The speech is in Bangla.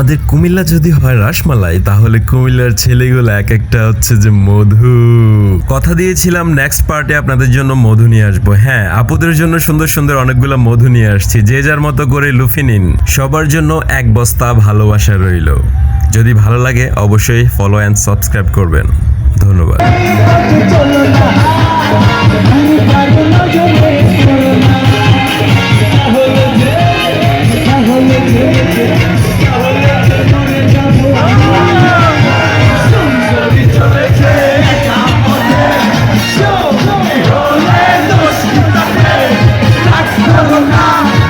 আমাদের কুমিল্লা যদি হয় রাসমালাই, তাহলে কুমিল্লার ছেলেগুলো এক একটা হচ্ছে যে মধু। কথা দিয়েছিলাম নেক্সট পার্টে আপনাদের জন্য মধু নিয়ে আসব। হ্যাঁ আপুদের জন্য সুন্দর সুন্দর অনেকগুলো মধু নিয়ে আসছি। যে যার মতো করে লুফি নিন। সবার জন্য এক বস্তা ভালোবাসা রইল। যদি ভালো লাগে অবশ্যই ফলো অ্যান্ড সাবস্ক্রাইব করবেন। ধন্যবাদ। Corona